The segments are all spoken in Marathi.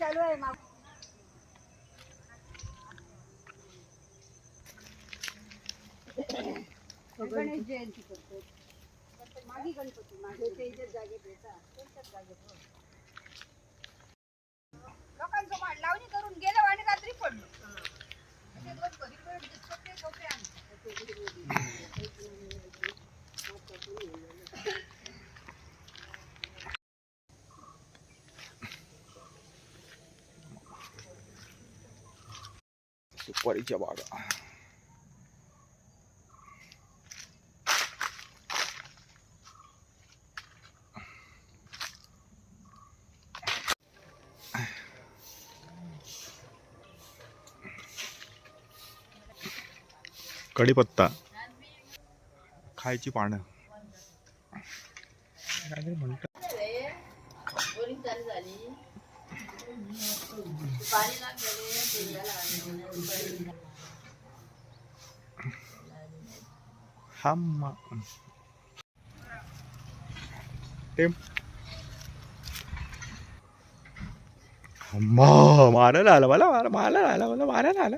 चालू आहे गणेश जयंती करतो मागी गणपती मागे त्याच्याच जागेत येतात जागेत हो. लोकांचं माड लावणी करून गेलं आणि रात्री पडलो. ते दिवस घरी पडून दिसतात ते झोपे सुपारीच्या बागा कढीपत्ता. खायची पानं. म्हणतात हम्मा. टेम. मारायला मला मारा मारायला आलं मला मारायला आलं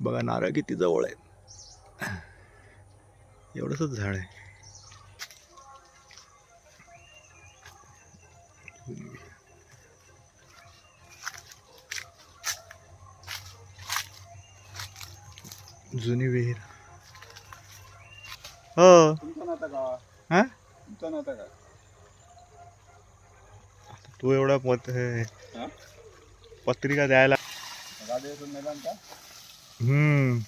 बघा नारळ किती जवळ आहे एवढंच झाड आहे. जुनी विहीर. हो. हा? तू एवढा पत? पत्रिका द्यायला. हम्म.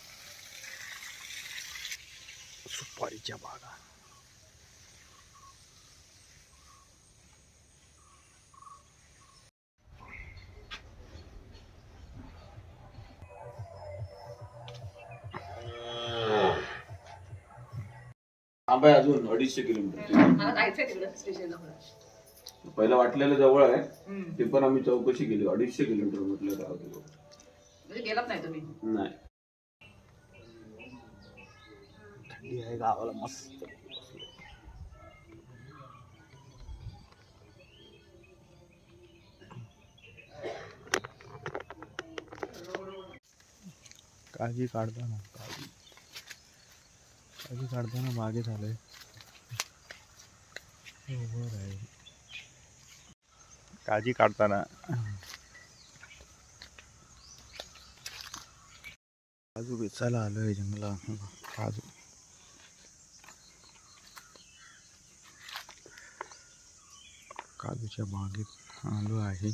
सुपारीच्या बागा. आहे अजून अडीचशे किलोमीटर. मला जायचंय तिकडे स्टेशनला पहिलं वाटलेलं जवळ आहे. ते पण आम्ही चौकशी केली. अडीचशे किलोमीटर म्हटलं राहते म्हणजे गेलात नाही तुम्ही? नाही. थंडी आहे गावाला मस्त काळजी काढताना काळजी काळजी काढताना मागे झालंय. उभं आहे काळजी काढताना काजू वेचायला आलोय जंगला काजू. काजूच्या बागेत आलो आहे.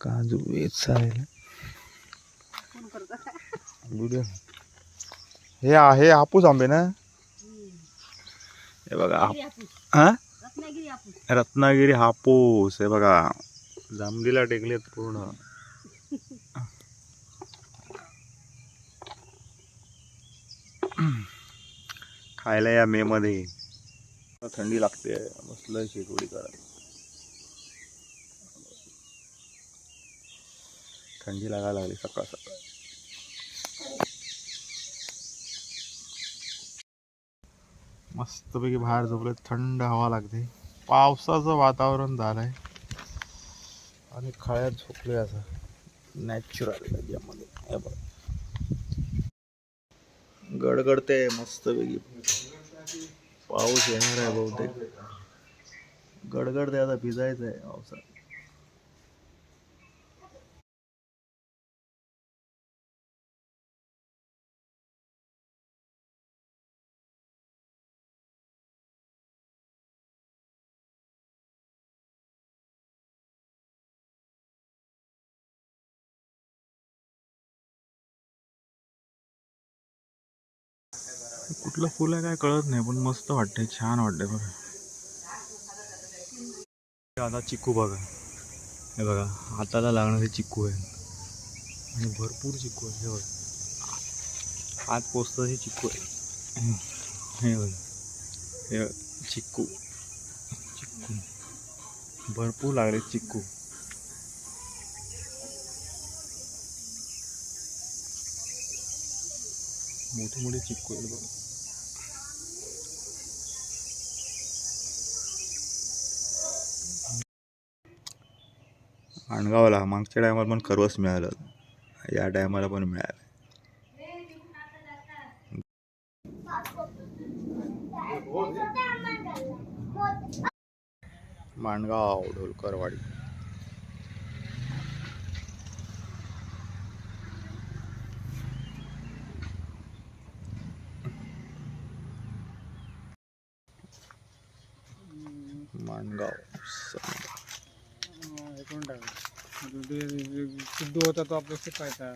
काजू व्हिडिओ. हे आहे हापूस आंबे ना? हे बघा हा? रत्नागिरी हापूस. हे बघा. जांभलीला टेकलेत पूर्ण. खायला या मे मध्ये थंडी लागते बसलोय शेकोडी करायला. थंडी लागायला लागली सकाळ सकाळ. मस्तपैकी बाहेर झोपले थंड हवा लागते. पावसाचं वातावरण झालंय. आणि खळ्यात झोपले असं. नॅचरल यामध्ये गडगडते मस्तपैकी. पाऊस येणार आहे बहुतेक. गडगड आता भिजायचं आहे पावसात. कुठलं फुल आहे काय कळत नाही पण मस्त वाटतंय छान वाटतंय बघा. आता चिकू बघा. हे बघा हाताला लागणारे चिकू आहे आणि भरपूर चिकू आहे हे बघा. हात पोचतं हे चिकू आहे. हे बघा हे चिक्कू. चिकू भरपूर लागले चिक्कू. मोठे मोठे चिक्कू आहेत बघा. आणगावला मागच्या टायमाला पण खरवस मिळालं. या टायमाला पण मिळालं. माणगाव ढोलकरवाडी. माणगाव समजा. करून टाका सिद्धू होता तो आपल्या शिकायचा